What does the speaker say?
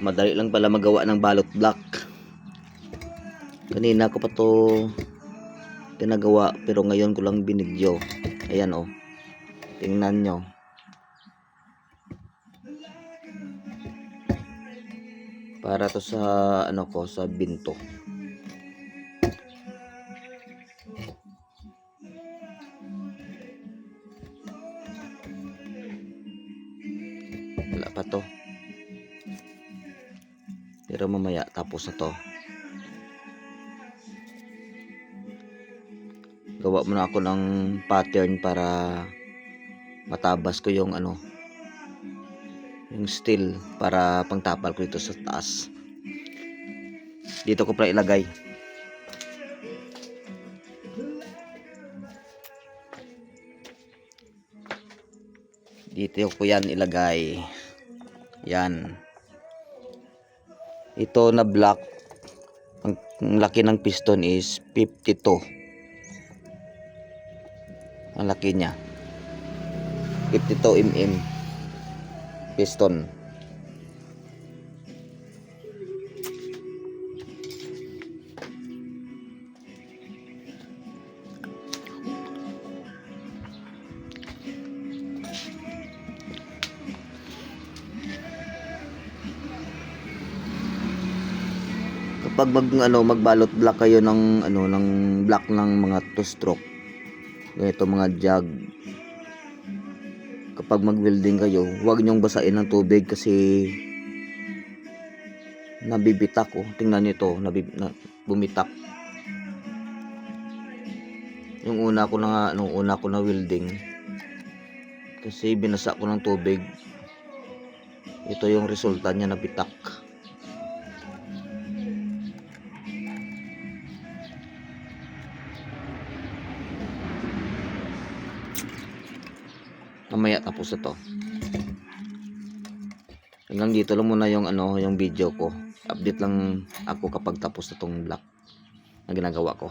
madali lang pala magawa ng balot block. Kanina ko pa to pinagawa pero ngayon ko lang binidyo. Ayan oh. Tingnan nyo. Para to sa ano ko sa binto. Wala pa to. Pero mamaya tapos na to. Gawa muna ako ng pattern para matabas ko yung ano yung steel para pangtapal ko dito sa taas. Dito ko pala ilagay. Dito ko yan ilagay. Yan. Ito na block. Ang, ang laki ng piston is 52. Ang laki niya. 52 mm. Piston. Kapag mag ano magbalot block kayo ng ano ng block ng mga two stroke ganito mga jug kapag mag welding kayo huwag nyong basain ng tubig kasi nabibitak oh. Tingnan niyo to nabib, na, bumitak. Yung una ko na nung una ko na welding kasi binasa ko ng tubig. Ito yung resulta niya nabitak mamaya tapos na to. Hanggang dito lang muna yung ano yung video ko. Update lang ako kapag tapos na tong vlog na ginagawa ko